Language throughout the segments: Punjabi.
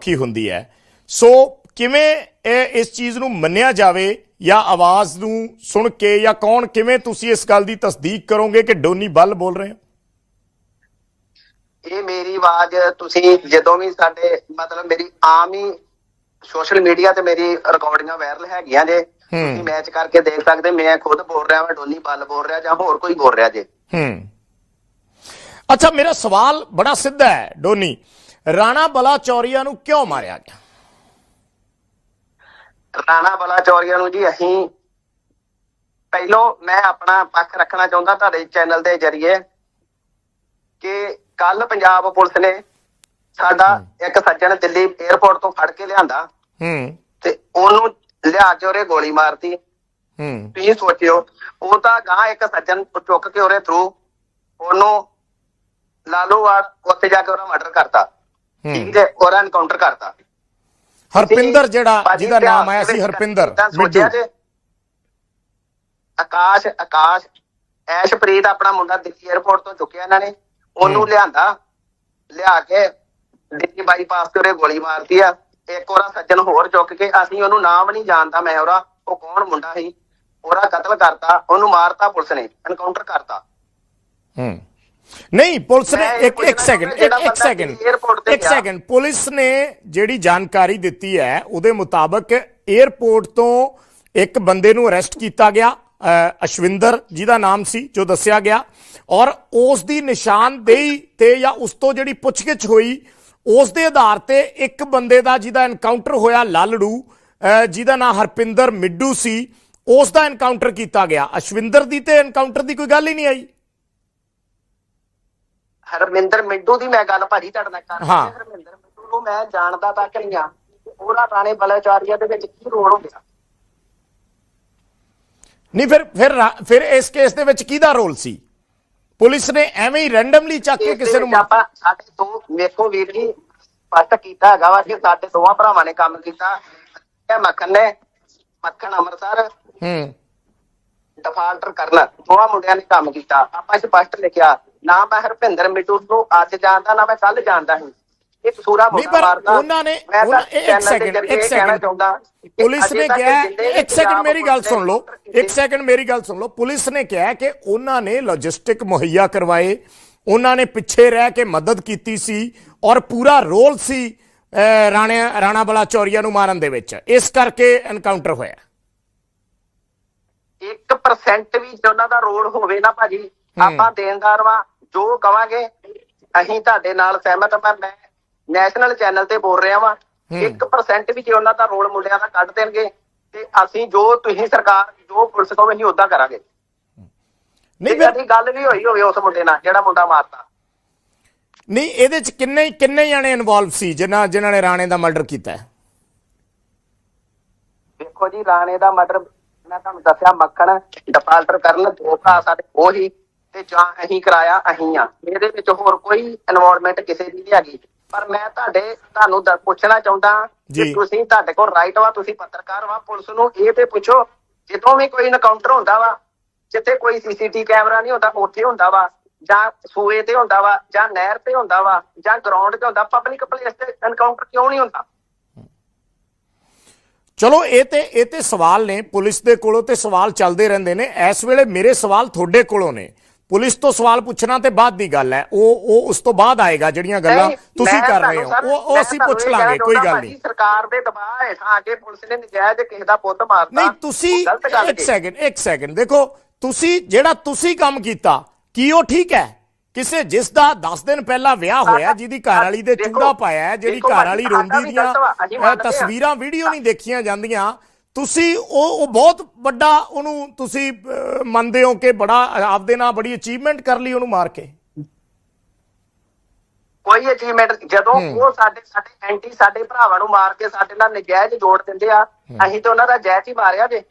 ਕੀ ਹੁੰਦੀ ਹੈ। ਸੋ ਕਿਵੇਂ ਇਹ ਇਸ ਚੀਜ਼ ਨੂੰ ਮੰਨਿਆ ਜਾਵੇ ਜਾਂ ਆਵਾਜ਼ ਨੂੰ ਸੁਣ ਕੇ ਜਾਂ ਕੌਣ ਕਿਵੇਂ ਤੁਸੀਂ ਇਸ ਗੱਲ ਦੀ ਤਸਦੀਕ ਕਰੋਗੇ ਕਿ ਡੋਨੀ ਬੱਲ ਬੋਲ ਰਹੇ ਹੋ? ਇਹ ਮੇਰੀ ਆਵਾਜ਼ ਤੁਸੀਂ ਜਦੋਂ ਵੀ ਸਾਡੇ ਮਤਲਬ ਮੇਰੀ ਆਮ ਹੀ ਸੋਸ਼ਲ ਮੀਡੀਆ ਤੇ ਮੇਰੀ ਰਿਕਾਰਡਿੰਗਾਂ ਵਾਇਰਲ ਹੈਗੀਆਂ ਜੇ ਤੁਸੀਂ ਮੈਚ ਕਰਕੇ ਦੇਖ ਸਕਦੇ ਮੈਂ ਖੁਦ ਬੋਲ ਰਿਹਾ ਮੈਂ ਡੋਨੀ ਬੱਲ ਬੋਲ ਰਿਹਾ ਜਾਂ ਹੋਰ ਕੋਈ ਬੋਲ ਰਿਹਾ ਜੇ। ਹੂੰ। ਅੱਛਾ ਮੇਰਾ ਸਵਾਲ ਬੜਾ ਸਿੱਧਾ ਹੈ ਡੋਨੀ। ਰਾਣਾ ਬਲਾ ਚੌਰੀਆ ਨੂੰ ਕਿਉਂ ਮਾਰਿਆ ਗਿਆ? ਰਾਣਾ ਬਲਾ ਚੌਰੀਆ ਨੂੰ ਜੀ ਅਸੀਂ ਪਹਿਲੋਂ ਮੈਂ ਆਪਣਾ ਪੱਖ ਰੱਖਣਾ ਚਾਹੁੰਦਾ ਤੁਹਾਡੇ ਚੈਨਲ ਦੇ ਜ਼ਰੀਏ ਕਿ ਕੱਲ ਪੰਜਾਬ ਪੁਲਿਸ ਨੇ ਸਾਡਾ ਇੱਕ ਸੱਜਣ ਦਿੱਲੀ 에ਅਰਪੋਰਟ ਤੋਂ ਫੜ ਕੇ ਲਿਆਂਦਾ ਹੂੰ। ਤੇ ਉਹਨੂੰ ਲਿਆ ਕੇ ਉਹਰੇ ਗੋਲੀ ਮਾਰਤੀ। ਹੂੰ। ਤੁਸੀਂ ਸੋਚਿਓ ਉਹ ਤਾਂ ਗਾਂ ਇੱਕ ਸੱਜਣ ਚੁੱਕ ਕੇ ਉਹਦੇ ਥਰੂ ਉਹਨੂੰ ਲਾਲੂਵਾਲ ਉੱਥੇ ਜਾ ਕੇ ਉਹਦਾ ਮਰਡਰ ਕਰਤਾ। ਠੀਕ ਹੈ ਉਹਦਾ ਐਨਕਾਊਂਟਰ ਕਰਤਾ। ਹਰਪਿੰਦਰ ਜਿਹੜਾ ਜਿਹਦਾ ਨਾਮ ਆਇਆ ਸੀ ਹਰਪਿੰਦਰ ਜੇ ਆਕਾਸ਼ ਆਕਾਸ਼ ਐਸ਼ਪ੍ਰੀਤ ਆਪਣਾ ਮੁੰਡਾ ਦਿੱਲੀ 에ਅਰਪੋਰਟ ਤੋਂ ਚੁੱਕਿਆ ਇਹਨਾਂ ਨੇ। ਉਹਨੂੰ ਲਿਆਂਦਾ ਲਿਆ ਕੇ ਦਿੱਲੀ ਬਾਈਪਾਸ ਤੇ ਉਹਰੇ ਗੋਲੀ ਮਾਰਤੀ ਆ। ਇੱਕ ਉਹਦਾ ਸੱਜਣ ਹੋਰ ਚੁੱਕ ਕੇ ਅਸੀਂ ਉਹਨੂੰ ਨਾਮ ਨਹੀਂ ਜਾਣਦਾ ਮੈਂ ਉਹਦਾ ਉਹ ਕੌਣ ਮੁੰਡਾ ਸੀ? ਉਹਦਾ ਕਤਲ ਕਰਤਾ ਉਹਨੂੰ ਮਾਰਤਾ ਪੁਲਿਸ ਨੇ ਐਨਕਾਊਂਟਰ ਕਰਤਾ। ਹੂੰ। ਨਹੀਂ ਪੁਲਿਸ ਨੇ ਇੱਕ ਇੱਕ ਸੈਕਿੰਡ ਇੱਕ ਸੈਕਿੰਡ ਇੱਕ। ਸੈਕਿੰਡ ਪੁਲਿਸ ਨੇ ਜਿਹੜੀ ਜਾਣਕਾਰੀ ਦਿੱਤੀ ਹੈ ਉਹਦੇ ਮੁਤਾਬਕ 에ਅਰਪੋਰਟ ਤੋਂ ਇੱਕ ਬੰਦੇ ਨੂੰ ਅਰੈਸਟ ਕੀਤਾ ਗਿਆ ਅਸ਼ਵਿੰਦਰ ਜਿਹਦਾ ਨਾਮ ਸੀ ਜੋ ਦੱਸਿਆ ਗਿਆ। ਔਰ ਉਸ ਦੀ ਨਿਸ਼ਾਨਦੇਹੀ ਤੇ ਜਾਂ ਉਸ ਤੋਂ ਜਿਹੜੀ ਪੁੱਛਗਿੱਛ ਹੋਈ ਉਸ ਦੇ ਆਧਾਰ ਤੇ ਇੱਕ ਬੰਦੇ ਦਾ ਜਿਹਦਾ ਐਨਕਾਊਂਟਰ ਹੋਇਆ ਲਾਲੜੂ ਜਿਹਦਾ ਨਾਮ ਹਰਪਿੰਦਰ ਮਿੱਡੂ ਸੀ ਉਸ ਦਾ ਐਨਕਾਊਂਟਰ ਕੀਤਾ ਗਿਆ। ਅਸ਼ਵਿੰਦਰ ਦੀ ਤੇ ਐਨਕਾਊਂਟਰ ਦੀ ਕੋਈ ਗੱਲ ਹੀ ਨਹੀਂ ਆਈ। ਹਰਮਿੰਦਰ ਮਿੰਟੂ ਦੀ ਮੈਂ ਗੱਲ ਭਾਜੀ ਤੁਹਾਡੇ ਨਾਲ ਕਰ ਹਾਂ। ਹਰਮਿੰਦਰ ਮਿੰਟੂ ਨੂੰ ਮੈਂ ਜਾਣਦਾ ਤੱਕ ਨਹੀਂ ਆ ਉਹਦਾ ਰਾਣੇ ਬਲਾਚਾਰੀਆ ਦੇ ਵਿੱਚ ਕੀ ਰੋਲ ਹੁੰਦਾ ਨਹੀਂ ਫਿਰ ਫਿਰ ਰਾ- ਫਿਰ ਇਸ ਕੇਸ ਦੇ ਵਿੱਚ ਕਿਹਦਾ ਰੋਲ ਸੀ? ਪੁਲਿਸ ਨੇ ਐਵੇਂ ਹੀ ਰੈਂਡਮਲੀ ਚੱਕ ਕੇ ਕਿਸੇ ਨੂੰ ਆਪਾਂ ਸਾਡੇ ਦੋ ਵੇਖੋ ਵੀਰ ਜੀ ਸਪਸ਼ਟ ਕੀਤਾ ਹੈਗਾ ਵਾ ਕਿ ਸਾਡੇ ਦੋਵਾਂ ਭਰਾਵਾਂ ਨੇ ਕੰਮ ਕੀਤਾ। ਇਹ ਮੱਖਣ ਨੇ ਮੱਖਣ ਅੰਮ੍ਰਿਤਸਰ ਹੂੰ। ਡਿਫਾਲਟਰ ਕਰਨ ਦੋਵਾਂ ਮੁੰਡਿਆਂ ਨੇ ਕੰਮ ਕੀਤਾ। ਆਪਾਂ ਸਪਸ਼ਟ ਲਿਖਿਆ ਨਾ ਮੈਂ ਹਰਭਿੰਦਰ ਮਿੱਟੂ ਨੂੰ ਅੱਜ ਜਾਣਦਾ ਨਾ ਮੈਂ ਕੱਲ ਜਾਣਦਾ ਸੀ। ਇਹ ਕਸੂਰਾ ਪਰ ਮਾਰਦਾ ਉਹਨਾਂ ਨੇ ਇੱਕ ਸੈਕਿੰਡ ਇੱਕ ਸੈਕਿੰਡ ਪੁਲਿਸ ਨੇ ਕਿਹਾ ਇੱਕ ਸੈਕਿੰਡ ਮੇਰੀ ਗੱਲ ਸੁਣ ਲਓ। ਇੱਕ ਸੈਕਿੰਡ ਮੇਰੀ ਗੱਲ ਸੁਣ ਲਓ। ਪੁਲਿਸ ਨੇ ਕਿਹਾ ਕਿ ਉਹਨਾਂ ਨੇ ਲੌਜਿਸਟਿਕ ਮੁਹੱਈਆ ਕਰਵਾਏ। ਉਹਨਾਂ ਨੇ ਪਿੱਛੇ ਰਹਿ ਕੇ ਮਦਦ ਕੀਤੀ ਸੀ ਔਰ ਪੂਰਾ ਰੋਲ ਸੀ ਰਾਣੇ ਰਾਣਾ ਬਲਾ ਚੌਰੀਆ ਨੂੰ ਮਾਰਨ ਦੇ ਵਿੱਚ। ਇਸ ਕਰਕੇ ਐਨਕਾਊਂਟਰ ਹੋਇਆ। 1% ਵੀ ਜੇ ਉਹਨਾਂ ਦਾ ਰੋਲ ਹੋਵੇ ਨਾ ਭਾਜੀ ਆਪਾਂ ਦੇਣਦਾਰ ਵਾਂ ਜੋ ਕਵਾਂਗੇ ਅਸੀਂ ਤੁਹਾਡੇ ਨਾਲ ਸਹਿਮਤ ਹਾਂ ਮੈਂ ਨੈਸ਼ਨਲ ਚੈਨਲ ਤੇ ਬੋਲ ਰਿਹਾ ਵਾਂ। 1% ਵੀ ਜੇ ਉਹਨਾਂ ਦਾ ਰੋਲ ਮੁੰਡਿਆਂ ਦਾ ਕੱਢ ਦੇਣਗੇ ਤੇ ਅਸੀਂ ਜੋ ਤੁਸੀਂ ਸਰਕਾਰ ਜੋ ਪੁਲਿਸ ਕਹੋ ਅਸੀਂ ਉਦਾਂ ਕਰਾਂਗੇ। ਨਹੀਂ ਨਹੀਂ ਫਿਰ ਗੱਲ ਵੀ ਹੋਈ ਹੋਵੇ ਉਸ ਮੁੰਡੇ ਨਾਲ ਜਿਹੜਾ ਮੁੰਡਾ ਮਾਰਤਾ। ਨਹੀਂ ਇਹਦੇ ਚ ਕਿੰਨੇ ਕਿੰਨੇ ਜਣੇ ਇਨਵੋਲਵ ਸੀ ਜਿਨ੍ਹਾਂ ਜਿਨ੍ਹਾਂ ਨੇ ਰਾਣੇ ਦਾ ਮਰਡਰ ਕੀਤਾ? ਹੈ ਦੇਖੋ ਜੀ ਰਾਣੇ ਦਾ ਮਰਡਰ ਮੈਂ ਤੁਹਾਨੂੰ ਦੱਸਿਆ ਮੱਖਣ ਡਿਫਾਲਟਰ ਕਰਨ ਦੋ ਭਰਾ ਸਾਡੇ ਉਹ ਹੀ। ਤੇ ਜਾਂ ਅਸੀਂ ਕਰਾਇਆ ਅਸੀਂ ਆ। ਇਹਦੇ ਵਿੱਚ ਹੋਰ ਕੋਈ ਇਨਵੋਲਵਮੈਂਟ ਕਿਸੇ ਦੀ ਨਹੀਂ ਹੈਗੀ। ਪਰ ਮੈਂ ਤੁਹਾਡੇ ਤੁਹਾਨੂੰ ਦ- ਪੁੱਛਣਾ ਚਾਹੁੰਦਾ ਜੀ। ਕਿ ਤੁਸੀਂ ਤੁਹਾਡੇ ਕੋਲ ਰਾਈਟ ਵਾ ਤੁਸੀਂ ਪੱਤਰਕਾਰ ਵਾ ਪੁਲਿਸ ਨੂੰ ਇਹ ਤੇ ਪੁੱਛੋ ਜਦੋਂ ਵੀ ਕੋਈ ਇਨਕਾਊਂਟਰ ਹੁੰਦਾ ਵਾ ਜਿੱਥੇ ਕੋਈ ਸੀਸੀਟੀ ਕੈਮਰਾ ਨਹੀਂ ਹੁੰਦਾ ਉੱਥੇ ਹੁੰਦਾ ਵਾ ਜਾਂ ਸੂਏ ਤੇ ਹੁੰਦਾ ਵਾ ਜਾਂ ਨਹਿਰ ਤੇ ਹੁੰਦਾ ਵਾ ਜਾਂ ਗਰਾਊਂਡ ਤੇ ਹੁੰਦਾ ਪਬਲਿਕ ਪਲੇਸ ਤੇ ਇਨਕਾਊਂਟਰ ਕਿਉਂ ਨਹੀਂ ਹੁੰਦਾ? ਚਲੋ ਇਹ ਤੇ ਇਹ ਤੇ ਸਵਾਲ ਨੇ ਪੁਲਿਸ ਦੇ ਕੋਲੋਂ ਤੇ ਸਵਾਲ ਚੱਲਦੇ ਰਹਿੰਦੇ ਨੇ। ਇਸ ਵੇਲੇ ਮੇਰੇ ਸਵਾਲ ਤੁਹਾਡੇ ਕੋਲੋਂ ਨੇ। ਪੁਲਿਸ ਤੋਂ ਸਵਾਲ ਪੁੱਛਣਾ ਤੇ ਬਾਅਦ ਦੀ ਗੱਲ ਹੈ। ਉਹ ਉਹ ਉਸ ਤੋਂ ਬਾਅਦ ਆਏਗਾ ਜਿਹੜੀਆਂ ਗੱਲਾਂ ਤੁਸੀਂ ਕਰ ਰਹੇ ਹੋ। ਉਹ ਉਹ ਅਸੀਂ ਪੁੱਛ ਲਾਂਗੇ ਕੋਈ ਗੱਲ ਨਹੀਂ। ਸਰਕਾਰ ਦੇ ਦਬਾਅ ਹੇਠਾਂ ਆ ਕੇ ਪੁਲਿਸ ਨੇ ਨਜਾਇਜ਼ ਕਿਸੇ ਦਾ ਪੁੱਤ ਮਾਰਤਾ। ਨਹੀਂ ਤੁਸੀਂ ਇੱਕ। ਸੈਕਿੰਡ ਇੱਕ ਸੈਕਿੰਡ ਦੇਖੋ ਤੁਸੀਂ ਜਿਹੜਾ ਤੁਸੀਂ ਕੰਮ ਕੀਤਾ ਕੀ ਉਹ ਠੀਕ ਹੈ? ਕਿਸੇ ਜਿਸ ਦਾ 10 ਦਿਨ ਪਹਿਲਾਂ ਵਿਆਹ ਹੋਇਆ ਜਿਹਦੀ ਘਰ ਵਾਲੀ ਦੇ ਚੂੜਾ ਪਾਇਆ ਜਿਹੜੀ ਘਰ ਵਾਲੀ ਰੋਂਦੀ ਦੀਆਂ। ਤਸਵੀਰਾਂ ਵੀਡੀਓ ਨਹੀਂ ਦੇਖੀਆਂ ਜਾਂਦੀਆਂ। ਤੁਸੀਂ ਉਹ ਉਹ ਬਹੁਤ ਵੱਡਾ ਉਹਨੂੰ ਤੁਸੀਂ ਮੰਨਦੇ ਹੋ ਕਿ ਬੜਾ ਆਪਦੇ ਨਾਲ ਬੜੀ ਅਚੀਵਮੈਂਟ ਕਰ ਲਈ ਉਹਨੂੰ ਮਾਰ ਕੇ। ਕੋਈ ਅਚੀਵਮੈਂਟ ਜਦੋਂ ਉਹ ਸਾਡੇ ਸਾਡੇ ਐਂਟੀ ਸਾਡੇ ਭਰਾਵਾਂ ਨੂੰ ਮਾਰ ਕੇ ਸਾਡੇ ਨਾਲ ਨਜਾਇਜ਼ ਜੋੜ ਦਿੰਦੇ ਆ ਅਸੀਂ ਤਾਂ ਉਹਨਾਂ ਦਾ ਜਾਇਜ਼ ਹੀ ਮਾਰਿਆ ਜੇ।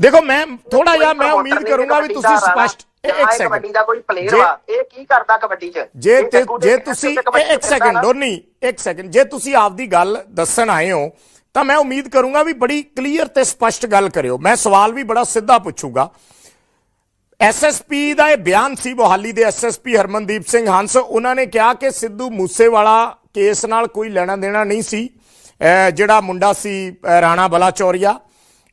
ਦੇਖੋ ਮੈਂ ਥੋੜਾ ਜਿਹਾ ਮੈਂ ਉਮੀਦ ਕਰੂੰਗਾ ਵੀ ਤੁਸੀਂ ਸਪਸ਼ਟ ਇੱਕ ਕਬੱਡੀ ਸੈਕਿੰਡ ਦਾ ਕੋਈ ਪਲੇਅਰ ਵਾ ਇਹ ਕੀ ਕਰਦਾ ਕਬੱਡੀ 'ਚ? ਜੇ ਜੇ ਤੁਸੀਂ ਇੱਕ ਸੈਕਿੰਡ। ਡੋਨੀ ਇੱਕ ਸੈਕਿੰਡ ਜੇ ਤੁਸੀਂ ਆਪਦੀ ਗੱਲ ਦੱਸਣ ਆਏ ਹੋ ਤਾਂ ਮੈਂ ਉਮੀਦ ਕਰੂੰਗਾ ਵੀ ਬੜੀ ਕਲੀਅਰ ਤੇ ਸਪਸ਼ਟ ਗੱਲ ਕਰਿਓ। ਮੈਂ ਸਵਾਲ ਵੀ ਬੜਾ ਸਿੱਧਾ ਪੁੱਛੂਗਾ। ਐਸਐਸਪੀ ਦਾ ਇਹ ਬਿਆਨ ਸੀ ਮੋਹਾਲੀ ਦੇ ਐਸਐਸਪੀ ਹਰਮਨਦੀਪ ਸਿੰਘ ਹੰਸ। ਉਹਨਾਂ ਨੇ ਕਿਹਾ ਕਿ ਸਿੱਧੂ ਮੂਸੇਵਾਲਾ ਕੇਸ ਨਾਲ ਕੋਈ ਲੈਣਾ ਦੇਣਾ ਨਹੀਂ ਸੀ। ਜਿਹੜਾ ਮੁੰਡਾ ਸੀ ਰਾਣਾ ਬਲਾਚੌਰੀਆ।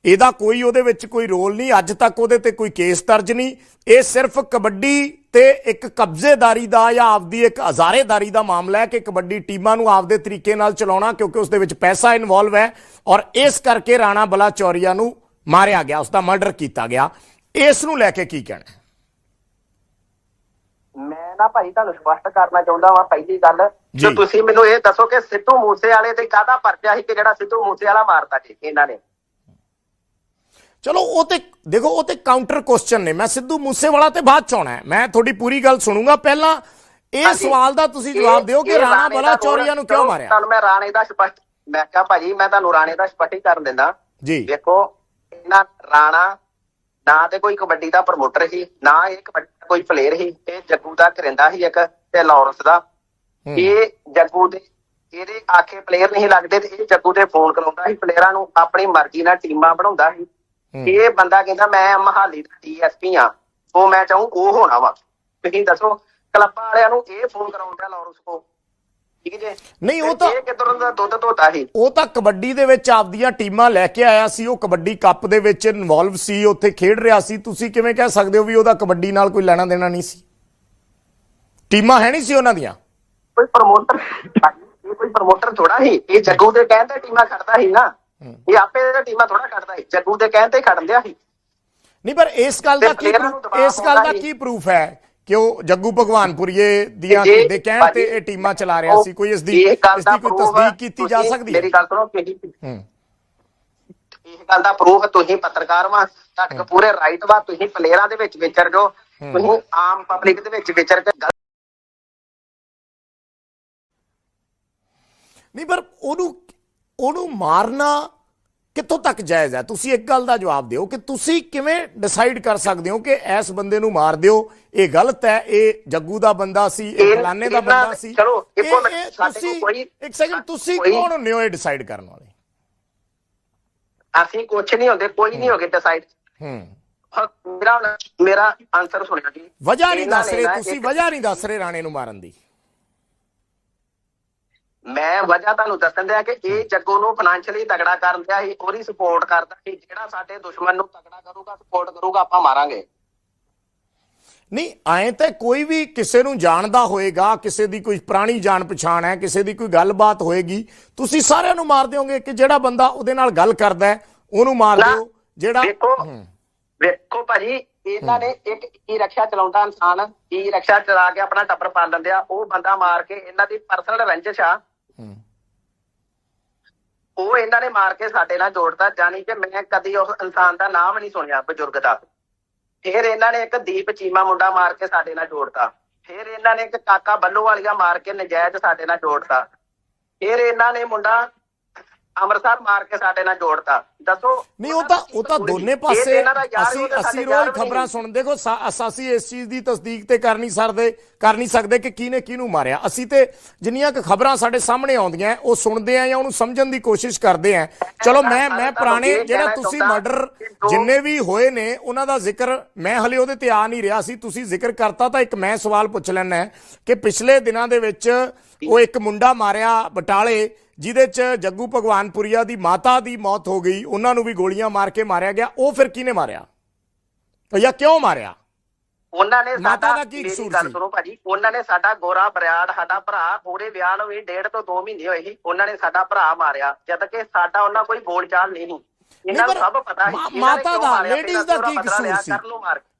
ਇਹਦਾ ਕੋਈ ਉਹਦੇ ਵਿੱਚ ਕੋਈ ਰੋਲ ਨਹੀਂ ਅੱਜ ਤੱਕ ਉਹਦੇ ਤੇ ਕੋਈ ਕੇਸ ਦਰਜ ਨਹੀਂ ਇਹ ਸਿਰਫ ਕਬੱਡੀ ਤੇ ਇੱਕ ਕਬਜ਼ੇਦਾਰੀ ਦਾ ਜਾਂ ਆਪਦੀ ਇੱਕ ਹਜ਼ਾਰੇਦਾਰੀ ਦਾ ਮਾਮਲਾ ਹੈ ਕਿ ਕਬੱਡੀ ਟੀਮਾਂ ਨੂੰ ਆਪਦੇ ਤਰੀਕੇ ਨਾਲ ਚਲਾਉਣਾ ਕਿਉਂਕਿ ਉਸ ਦੇ ਵਿੱਚ ਪੈਸਾ ਇਨਵੋਲਵ ਹੈ ਔਰ ਇਸ ਕਰਕੇ ਰਾਣਾ ਬਲਾਚੌਰੀਆ ਨੂੰ ਮਾਰਿਆ ਗਿਆ ਉਸ ਦਾ ਮਰਡਰ ਕੀਤਾ ਗਿਆ ਇਸ ਨੂੰ ਲੈ ਕੇ ਕੀ ਕਹਿਣਾ ਹੈ? ਮੈਂ ਨਾ ਭਾਈ ਤੁਹਾਨੂੰ ਸਪਸ਼ਟ ਕਰਨਾ ਚਾਹੁੰਦਾ ਵਾਂ ਪਹਿਲੀ ਗੱਲ ਜੀ। ਤੁਸੀਂ ਮੈਨੂੰ ਇਹ ਦੱਸੋ ਕਿ ਸਿੱਧੂ ਮੂਸੇ ਵਾਲੇ ਤੇ ਕਾਹਦਾ ਪਰਚਾ ਸੀ ਕਿ ਜਿਹੜਾ ਸਿੱਧੂ ਮੂਸੇ ਵਾਲਾ ਮਾਰਤਾ ਜੀ ਇਹਨਾਂ ਨੇ ਚਲੋ ਉਹ ਤੇ ਦੇਖੋ ਉਹ ਤੇ ਕਾਊਂਟਰ ਕੁਐਸਚਨ ਨੇ। ਮੈਂ ਸਿੱਧੂ ਮੂਸੇਵਾਲਾ ਤੇ ਬਾਅਦ ਚ ਆਉਣਾ ਮੈਂ ਤੁਹਾਡੀ ਪੂਰੀ ਗੱਲ ਸੁਣੂੰਗਾ। ਪਹਿਲਾਂ ਇਹ। ਸਵਾਲ ਦਾ ਤੁਸੀਂ ਜਵਾਬ ਦਿਓ ਕਿ ਰਾਣਾ ਦਾ ਬਲਾਚੌਰੀਆ ਨੂੰ ਕਿਉਂ ਮਾਰਿਆ? ਤੁਹਾਨੂੰ ਮੈਂ ਰਾਣੇ ਦਾ ਸਪਸ਼ਟ ਮੈਂ ਕਿਹਾ ਭਾਜੀ ਮੈਂ ਤੁਹਾਨੂੰ ਰਾਣੇ ਦਾ ਸਪਸ਼ਟੀਕਰਨ ਦਿੰਦਾ। ਜੀ। ਦੇਖੋ ਇਹਨਾਂ ਰਾਣਾ ਨਾ ਤੇ ਕੋਈ ਕਬੱਡੀ ਦਾ ਪ੍ਰਮੋਟਰ ਸੀ ਨਾ ਇਹ ਕਬੱਡੀ ਦਾ ਕੋਈ ਪਲੇਅਰ ਸੀ। ਇਹ ਜੱਗੂ ਦਾ ਕਰਿੰਦਾ ਸੀ ਇੱਕ ਤੇ ਲਾਰੈਂਸ ਦਾ। ਇਹ ਜੱਗੂ ਦੇ ਇਹਦੇ ਆਖੇ ਪਲੇਅਰ ਨਹੀਂ ਲੱਗਦੇ ਤੇ ਇਹ ਜੱਗੂ ਤੇ ਫੋਨ ਕਰਾਉਂਦਾ ਸੀ। ਪਲੇਅਰਾਂ ਨੂੰ ਆਪਣੀ ਮਰਜ਼ੀ ਨਾਲ ਟੀਮਾਂ ਬਣਾਉਂਦਾ ਸੀ। ਇਹ ਬੰਦਾ ਕਹਿੰਦਾ ਮੈਂ ਮਹਾਲੀ ਦਾ ਡੀਐਸਪੀ ਆ ਉਹ ਮੈਂ ਚਾਹੂੰ ਉਹ ਹੋਣਾ ਵਾ। ਤੁਸੀਂ ਦੱਸੋ ਕਲੱਬਾਂ ਵਾਲਿਆਂ ਨੂੰ ਇਹ ਫੋਨ ਕਰਾਉਂਦਾ ਲਾਰੈਂਸ ਕੋ ਠੀਕ ਜੇ? ਨਹੀਂ, ਉਹ ਤੇ ਇਹ ਕਿਧਰੋਂ ਦਾ ਦੁੱਧ ਧੋਤਾ ਸੀ? ਉਹ ਤਾਂ ਕਬੱਡੀ ਦੇ ਵਿੱਚ ਆਪਦੀਆਂ ਟੀਮਾਂ ਲੈ ਕੇ ਆਇਆ ਸੀ। ਉਹ ਕਬੱਡੀ ਕੱਪ ਦੇ ਵਿੱਚ ਇਨਵੋਲਵ ਸੀ। ਉੱਥੇ ਖੇਡ ਰਿਹਾ ਸੀ। ਤੁਸੀਂ ਕਿਵੇਂ ਕਹਿ ਸਕਦੇ ਹੋ ਵੀ ਉਹਦਾ ਕਬੱਡੀ ਨਾਲ ਕੋਈ ਲੈਣਾ ਦੇਣਾ ਨਹੀਂ ਸੀ? ਟੀਮਾਂ ਹੈ ਨਹੀਂ ਸੀ ਉਹਨਾਂ ਦੀਆਂ? ਕੋਈ ਪ੍ਰਮੋਟਰ ਇਹ ਕੋਈ ਪ੍ਰਮੋਟਰ ਥੋੜਾ ਸੀ। ਇਹ ਜੱਗੂ ਦੇ ਕਹਿਣ ਤੇ ਟੀਮਾਂ ਖੜਦਾ ਸੀ ਨਾ। ਇਹ ਆਪੇ ਇਹਦਾ ਟੀਮਾਂ ਥੋੜਾ ਖੜਦਾ ਸੀ ਜੱਗੂ ਦੇ ਕਹਿਣ ਤੇ ਖੜਨ ਦਿਆ ਸੀ। ਨਹੀਂ ਪਰ ਇਸ ਗੱਲ ਦਾ ਕੀ ਇਸ ਗੱਲ ਦਾ ਕੀ ਪ੍ਰੂਫ ਹੈ ਕਿ ਉਹ ਜੱਗੂ ਭਗਵਾਨਪੁਰੀਏ ਦੀਆਂ ਦੇ ਕਹਿਣ ਤੇ ਇਹ ਟੀਮਾਂ ਚਲਾ ਰਿਹਾ ਸੀ? ਕੋਈ ਇਸ ਦੀ ਇਸ ਦਾ ਦੀ ਕੋਈ ਤਸਦੀਕ ਕੀਤੀ ਜਾ ਸਕਦੀ ਹੈ? ਮੇਰੀ ਗੱਲ ਸੁਣੋ ਹੂੰ। ਇਹ ਗੱਲ ਦਾ ਪ੍ਰੂਫ ਤੁਸੀਂ ਪੱਤਰਕਾਰ ਵਾ ਤੁਹਾਡੇ ਪੂਰੇ ਰਾਈਟ ਵਾ ਤੁਸੀਂ ਪਲੇਅਰਾਂ ਦੇ ਵਿੱਚ ਵਿਚਰ ਜੋ ਤੁਸੀਂ ਆਮ ਪਬਲਿਕ ਦੇ ਵਿੱਚ ਵਿਚਰ ਕੇ ਨਹੀਂ ਪਰ ਉਹਨੂੰ ਉਹਨੂੰ ਮਾਰਨਾ ਕਿੱਥੋਂ ਤੱਕ ਜਾਇਜ਼ ਹੈ? ਤੁਸੀਂ ਇੱਕ ਗੱਲ ਦਾ ਜਵਾਬ ਦਿਓ ਕਿ ਤੁਸੀਂ ਕਿਵੇਂ ਡਿਸਾਈਡ ਕਰ ਸਕਦੇ ਹੋ ਕਿ ਇਸ ਬੰਦੇ ਨੂੰ ਮਾਰ ਦਿਓ? ਇਹ ਗਲਤ ਹੈ ਇਹ ਜੱਗੂ ਦਾ ਬੰਦਾ ਸੀ ਇਹ ਫਲਾਣੇ ਦਾ ਬੰਦਾ ਸੀ। ਚਲੋ, ਇੱਕ ਮਿੰਟ, ਸਾਡੇ ਕੋਈ- ਇੱਕ ਸੈਕਿੰਡ ਤੁਸੀਂ ਕੌਣ ਹੁੰਦੇ ਹੋ ਇਹ ਡਿਸਾਈਡ ਕਰਨ ਵਾਲੇ? ਅਸੀਂ ਕੁਝ ਨਹੀਂ ਹੁੰਦੇ ਕੋਈ ਨਹੀਂ ਹੋਗੇ ਡਿਸਾਈਡ ਹੂੰ। ਮੇਰਾ ਮੇਰਾ ਆਨਸਰ ਸੁਣਿਓ ਜੀ। ਵਜ੍ਹਾ ਨਹੀਂ ਦੱਸ ਰਹੇ ਤੁਸੀਂ ਵਜ੍ਹਾ ਨਹੀਂ ਦੱਸ ਰਹੇ ਰਾਣੇ ਨੂੰ ਮਾਰਨ ਦੀ। ਮੈਂ ਵਜ੍ਹਾ ਤੁਹਾਨੂੰ ਦੱਸਣ ਦਿਆ ਕਿ ਇਹ ਜੱਗੂ ਨੂੰ ਫਾਈਨੈਂਸ਼ੀਅਲੀ ਤਗੜਾ ਕਰਨ ਦਿਆ ਸੀ ਉਹਦੀ ਸਪੋਰਟ ਕਰਦਾ ਸੀ। ਜਿਹੜਾ ਸਾਡੇ ਦੁਸ਼ਮਣ ਨੂੰ ਤਗੜਾ ਕਰੂਗਾ ਸਪੋਰਟ ਕਰੂਗਾ ਆਪਾਂ ਮਾਰਾਂਗੇ। ਨਹੀਂ ਐਂ ਤਾਂ ਕੋਈ ਵੀ ਕਿਸੇ ਨੂੰ ਜਾਣਦਾ ਹੋਏਗਾ ਕਿਸੇ ਦੀ ਕੋਈ ਪੁਰਾਣੀ ਜਾਣ ਪਛਾਣ ਹੈ ਕਿਸੇ ਦੀ ਕੋਈ ਗੱਲਬਾਤ ਹੋਏਗੀ ਤੁਸੀਂ ਸਾਰਿਆਂ ਨੂੰ ਮਾਰ ਦਿਓਗੇ ਕਿ ਜਿਹੜਾ ਬੰਦਾ ਉਹਦੇ ਨਾਲ ਗੱਲ ਕਰਦਾ ਉਹਨੂੰ ਮਾਰ ਦਿਓ ਜਿਹੜਾ ਹੂੰ, ਵੇਖੋ ਭਾਜੀ ਇਹਨਾਂ ਨੇ ਇੱਕ ਈ ਰਕਸ਼ਾ ਚਲਾਉਂਦਾ ਇਨਸਾਨ ਈ ਰਕਸ਼ਾ ਚਲਾ ਕੇ ਆਪਣਾ ਟੱਬਰ ਪਾਲ ਲੈਂਦੇ ਆ ਉਹ ਬੰਦਾ ਮਾਰ ਕੇ ਇਹਨਾਂ ਦੀ ਪਰਸਨਲ ਰੰਜਿਸ਼ ਆ। ਉਹ ਇਹਨਾਂ ਨੇ ਮਾਰ ਕੇ ਸਾਡੇ ਨਾਲ ਜੋੜਦਾ ਜਾਨੀ ਕਿ ਮੈਂ ਕਦੀ ਉਸ ਇਨਸਾਨ ਦਾ ਨਾਮ ਨਹੀਂ ਸੁਣਿਆ, ਬਜ਼ੁਰਗ ਦਾ। ਫਿਰ ਇਹਨਾਂ ਨੇ ਇੱਕ ਦੀਪ ਚੀਮਾ ਮੁੰਡਾ ਮਾਰ ਕੇ ਸਾਡੇ ਨਾਲ ਜੋੜਤਾ। ਫਿਰ ਇਹਨਾਂ ਨੇ ਇੱਕ ਕਾਕਾ ਬੱਲੂ ਵਾਲੀਆ ਮਾਰ ਕੇ ਨਜਾਇਜ਼ ਸਾਡੇ ਨਾਲ ਜੋੜਤਾ। ਫਿਰ ਇਹਨਾਂ ਨੇ ਮੁੰਡਾ ਅੰਮ੍ਰਿਤਸਰ ਮਾਰ ਕੇ ਸਾਡੇ ਨਾਲ ਜੋੜਤਾ। ਦੱਸੋ ਨਹੀਂ ਉਹ ਤਾਂ ਉਹ ਤਾਂ ਦੋਨੇ ਪਾਸੇ ਅਸੀਂ ਅਸੀਂ ਰੋਜ਼ ਖਬਰਾਂ ਨਹੀਂ। ਸੁਣ ਦੇਖੋ ਸਾ- ਅਸੀਂ ਇਸ ਚੀਜ਼ ਦੀ ਤਸਦੀਕ ਤੇ ਕਰ ਨਹੀਂ ਸਕਦੇ ਕਰ ਨਹੀਂ ਸਕਦੇ ਕਿ ਕਿਹਨੇ ਕਿਹਨੂੰ ਮਾਰਿਆ। ਅਸੀਂ ਤੇ ਜਿੰਨੀਆਂ ਕੁ ਖਬਰਾਂ ਸਾਡੇ ਸਾਹਮਣੇ ਆਉਂਦੀਆਂ ਉਹ ਸੁਣਦੇ ਆ ਜਾਂ ਉਹਨੂੰ ਸਮਝਣ ਦੀ ਕੋਸ਼ਿਸ਼ ਕਰਦੇ ਆ ਚਲੋ ਮੈਂ ਮੈਂ ਪੁਰਾਣੇ ਜਿਹੜਾ ਤੁਸੀਂ ਮਰਡਰ ਜਿੰਨੇ ਵੀ ਹੋਏ ਨੇ ਉਹਨਾਂ ਦਾ ਜ਼ਿਕਰ ਮੈਂ ਹਲੇ ਉਹਦੇ ਤੇ ਆ ਨਹੀਂ ਰਿਹਾ। ਸੀ ਤੁਸੀਂ ਜ਼ਿਕਰ ਕਰਤਾ ਤਾਂ ਇੱਕ ਮੈਂ ਸਵਾਲ ਪੁੱਛ ਲੈਣਾ ਕਿ ਪਿਛਲੇ ਦਿਨਾਂ ਦੇ ਵਿੱਚ ਉਹ ਇੱਕ ਮੁੰਡਾ ਮਾਰਿਆ ਬਟਾਲੇ ਜਿਹਦੇ ਚ ਜੱਗੂ ਭਗਵਾਨਪੁਰੀਆ ਦੀ ਮਾਤਾ ਦੀ ਮੌਤ ਹੋ ਗਈ। ਉਹਨਾਂ ਨੂੰ ਵੀ ਗੋਲੀਆਂ ਮਾਰ ਕੇ ਮਾਰਿਆ ਗਿਆ। ਉਹ ਫਿਰ ਕਿਹਨੇ ਮਾਰਿਆ? ਜਾਂ ਕਿਉਂ ਮਾਰਿਆ? ਉਹਨਾਂ ਨੇ ਮਾਤਾ ਸਾਡਾ ਦਾ ਕੀ ਮੇਰੀ ਗੱਲ ਸੀ? ਸੁਣੋ ਭਾਜੀ। ਉਹਨਾਂ ਨੇ ਸਾਡਾ ਗੋਰਾ ਬਰਿਆੜ ਸਾਡਾ ਭਰਾ ਪੂਰੇ ਵਿਆਹ ਨੂੰ ਵੀ ਡੇਢ ਤੋਂ 2 ਮਹੀਨੇ ਹੋਏ ਸੀ। ਉਹਨਾਂ ਨੇ ਸਾਡਾ ਭਰਾ ਮਾਰਿਆ ਜਦ ਕਿ ਸਾਡਾ ਉਹਨਾਂ ਕੋਈ ਬੋਲਚਾਲ ਨਹੀਂ ਸੀ। ਇਹਨਾਂ ਨੂੰ ਸਭ ਪਤਾ ਨੇ ਮਾਤਾ ਦਾ, ਪਹਿਲਾਂ ਦਾ ਕੀ ਕਸੂਰ ਸੀ?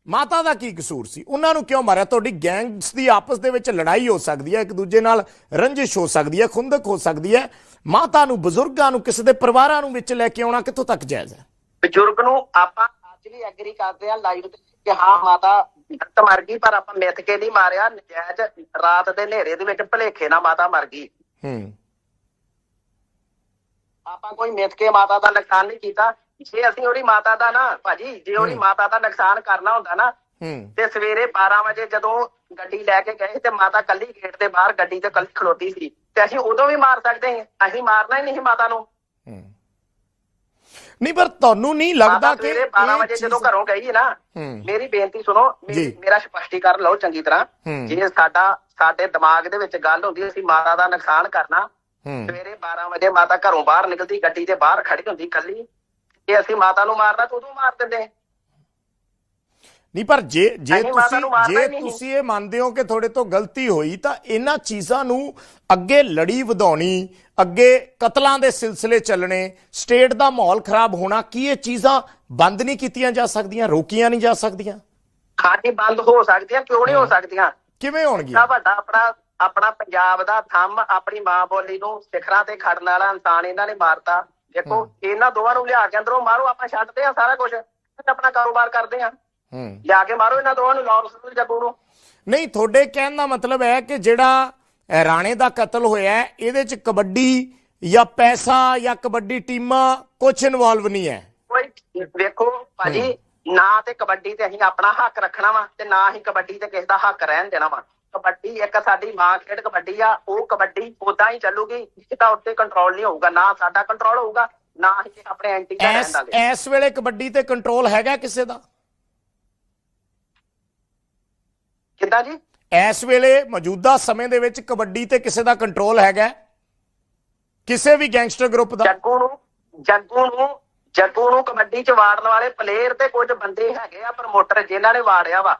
ਮਾਤਾ ਦਾ ਕੀ ਕਸੂਰ ਸੀ? ਉਹਨਾਂ ਨੂੰ ਕਿਉਂ ਮਾਰਿਆ? ਤੁਹਾਡੀ ਗੈਂਗਸ ਦੀ ਆਪਸ ਦੇ ਵਿੱਚ ਲੜਾਈ ਹੋ ਸਕਦੀ ਹੈ ਇੱਕ ਦੂਜੇ ਨਾਲ ਰੰਜਿਸ਼ ਹੋ ਸਕਦੀ ਹੈ ਖੁੰਦਕ ਹੋ ਸਕਦੀ ਹੈ। ਮਾਤਾ ਨੂੰ ਬਜ਼ੁਰਗਾਂ ਨੂੰ ਕਿਸੇ ਦੇ ਪਰਿਵਾਰਾਂ ਨੂੰ ਵਿੱਚ ਲੈ ਕੇ ਆਉਣਾ ਕਿੱਥੋਂ ਤੱਕ ਜਾਇਜ਼ ਹੈ? ਬਜ਼ੁਰਗ ਨੂੰ ਆਪਾਂ ਅੱਜ ਵੀ ਐਗਰੀ ਕਰਦੇ ਆ ਲਾਈਵ ਤੇ ਕਿ ਹਾਂ ਮਾਤਾ ਗਲਤ ਮਰ ਗਈ ਪਰ ਆਪਾਂ ਮਿੱਥ ਕੇ ਨਹੀਂ ਮਾਰਿਆ। ਨਜਾਇਜ਼ ਰਾਤ ਦੇ ਹਨੇਰੇ ਦੇ ਵਿੱਚ ਭਲੇਖੇ ਨਾਲ ਮਾਤਾ ਮਰ ਗਈ। ਹੂੰ। ਆਪਾਂ ਕੋਈ ਮਿੱਥ ਕੇ ਮਾਤਾ ਦਾ ਨੁਕਸਾਨ ਨਹੀਂ ਕੀਤਾ। ਜੇ ਅਸੀਂ ਉਹਦੀ ਮਾਤਾ ਦਾ ਨਾ ਭਾਜੀ ਜੇ ਉਹਦੀ ਮਾਤਾ ਦਾ ਨੁਕਸਾਨ ਕਰਨਾ ਹੁੰਦਾ ਨਾ ਹੂੰ। ਤੇ ਸਵੇਰੇ 12 ਵਜੇ ਜਦੋਂ ਗੱਡੀ ਲੈ ਕੇ ਗਏ ਤੇ ਮਾਤਾ ਕੱਲੀ ਗੇਟ ਦੇ ਬਾਹਰ ਗੱਡੀ ਤੇ ਕੱਲੀ ਖਲੋਤੀ ਸੀ ਤੇ ਅਸੀਂ ਉਦੋਂ ਵੀ ਮਾਰ ਸਕਦੇ ਹਾਂ ਅਸੀਂ ਮਾਰਨਾ ਹੀ ਨਹੀਂ ਮਾਤਾ ਨੂੰ। ਨਹੀਂ ਪਰ ਤੁਹਾਨੂੰ ਨਹੀਂ ਲੱਗਦਾ ਕਿ ਸਵੇਰੇ 12 ਇਹ ਵਜੇ ਜਦੋਂ ਘਰੋਂ ਗਈ ਨਾ। ਮੇਰੀ ਬੇਨਤੀ ਸੁਣੋ ਮੇਰੀ- ਸਪਸ਼ਟੀਕਰਨ ਲਓ ਚੰਗੀ ਤਰ੍ਹਾਂ। ਜੇ ਸਾਡਾ ਸਾਡੇ ਦਿਮਾਗ ਦੇ ਵਿੱਚ ਗੱਲ ਹੁੰਦੀ ਅਸੀਂ ਮਾਤਾ ਦਾ ਨੁਕਸਾਨ ਕਰਨਾ। ਸਵੇਰੇ 12 ਵਜੇ ਮਾਤਾ ਘਰੋਂ ਬਾਹਰ ਨਿਕਲਦੀ ਗੱਡੀ ਦੇ ਬਾਹਰ ਖੜੀ ਹੁੰਦੀ ਕੱਲੀ। ਜੇ ਅਸੀਂ ਮਾਤਾ ਨੂੰ ਮਾਰਨਾ ਤਾਂ ਉਦੋਂ ਮਾਰ ਦਿੰਦੇ। ਨਹੀਂ ਪਰ ਜੇ ਜੇ ਅਸੀਂ ਮਾਤਾ ਤੁਸੀਂ ਨੂੰ ਮਾਰਨਾ ਜੇ ਹੀ ਨਹੀਂ। ਤੁਸੀਂ ਇਹ ਮੰਨਦੇ ਹੋ ਕਿ ਤੁਹਾਡੇ ਤੋਂ ਗਲਤੀ ਹੋਈ ਤਾਂ ਇਹਨਾਂ ਚੀਜ਼ਾਂ ਨੂੰ ਅੱਗੇ ਲੜੀ ਵਧਾਉਣੀ ਅੱਗੇ ਕਤਲਾਂ ਦੇ ਸਿਲਸਿਲੇ ਚੱਲਣੇ ਸਟੇਟ ਦਾ ਮਾਹੌਲ ਖਰਾਬ ਹੋਣਾ ਕੀ ਇਹ ਚੀਜ਼ਾਂ ਬੰਦ ਨਹੀਂ ਕੀਤੀਆਂ ਜਾ ਸਕਦੀਆਂ ਰੋਕੀਆਂ ਨਹੀਂ ਜਾ ਸਕਦੀਆਂ? ਖਾਟੀ ਬੰਦ ਹੋ ਸਕਦੀਆਂ ਕਿਉਂ ਨਹੀਂ ਹੋ ਸਕਦੀਆਂ? ਕਿਵੇਂ ਇੰਨਾ ਹੋਣਗੀਆਂ ਵੱਡਾ ਆਪਣਾ ਆਪਣਾ ਪੰਜਾਬ ਦਾ ਥੰਮ ਆਪਣੀ ਮਾਂ ਬੋਲੀ ਨੂੰ ਸਿਖਰਾਂ ਤੇ ਖੜਨ ਵਾਲਾ ਇਨਸਾਨ ਇਹਨਾਂ ਨੇ ਮਾਰਤਾ। ਦੇਖੋ ਇਹਨਾਂ ਦੋਵਾਂ ਨੂੰ ਲਿਆ ਕੇ ਅੰਦਰੋਂ ਮਾਰੋ ਆਪਾਂ ਛੱਡਦੇ ਆ ਸਾਰਾ ਕੁਝ ਆਪਣਾ ਕਾਰੋਬਾਰ ਕਰਦੇ ਆ ਹੂੰ। ਲਿਆ ਕੇ ਮਾਰੋ ਇਹਨਾਂ ਦੋਵਾਂ ਨੂੰ ਲਾਰੈਂਸ ਨੂੰ ਜੱਗੂ ਨੂੰ। ਨਹੀਂ ਤੁਹਾਡੇ ਕਹਿਣ ਦਾ ਮਤਲਬ ਹੈ ਕਿ ਜਿਹੜਾ ਰਾਣੇ ਦਾ ਕਤਲ ਹੋਇਆ ਇਹਦੇ ਚ ਕਬੱਡੀ ਜਾਂ ਪੈਸਾ ਜਾਂ ਕਬੱਡੀ ਟੀਮਾਂ ਕੁਝ ਇਨਵੋਲਵ ਨਹੀਂ ਹੈ। ਕੋਈ ਵੇਖੋ ਭਾਜੀ ਨਾ ਤੇ ਕਬੱਡੀ ਤੇ ਅਸੀਂ ਆਪਣਾ ਹੱਕ ਰੱਖਣਾ ਵਾ ਤੇ ਨਾ ਹੀ ਕਬੱਡੀ ਤੇ ਕਿਸੇ ਦਾ ਹੱਕ ਰਹਿਣ ਦੇਣਾ ਵਾ। ਕਬੱਡੀ ਇੱਕ ਸਾਡੀ ਮਾਂ ਖੇਡ ਕਬੱਡੀ ਆ ਉਹ ਕਬੱਡੀ ਉਦਾਂ ਹੀ ਚੱਲੂਗੀ ਜਿਹਦਾ ਉੱਤੇ ਕੰਟਰੋਲ ਨਹੀਂ ਹੋਊਗਾ ਨਾ ਸਾਡਾ ਕੰਟਰੋਲ ਹੋਊਗਾ ਨਾ ਹੀ ਆਪਣੇ ਐਂਟੀ ਦਾ ਦਾਂਗੇ। ਇਸ ਵੇਲੇ ਕਬੱਡੀ ਤੇ ਕੰਟਰੋਲ ਹੈਗਾ ਕਿਸੇ ਦਾ? ਕਿੱਦਾਂ ਜੀ? ਇਸ ਵੇਲੇ ਮੌਜੂਦਾ ਸਮੇਂ ਦੇ ਵਿੱਚ ਕਬੱਡੀ ਤੇ ਕਿਸੇ ਦਾ ਕੰਟਰੋਲ ਹੈਗਾ? ਕਿਸੇ ਵੀ ਗੈਂਗਸਟਰ ਗਰੁੱਪ ਦਾ? ਜੱਗੂ ਨੂੰ ਜੱਗੂ ਨੂੰ ਜੱਗੂ ਨੂੰ ਕਬੱਡੀ ਚ ਵਾੜਨ ਵਾਲੇ ਪਲੇਅਰ ਤੇ ਕੁਝ ਬੰਦੇ ਹੈਗੇ ਆ ਪ੍ਰਮੋਟਰ ਜਿਨ੍ਹਾਂ ਨੇ ਵਾੜਿਆ ਵਾ।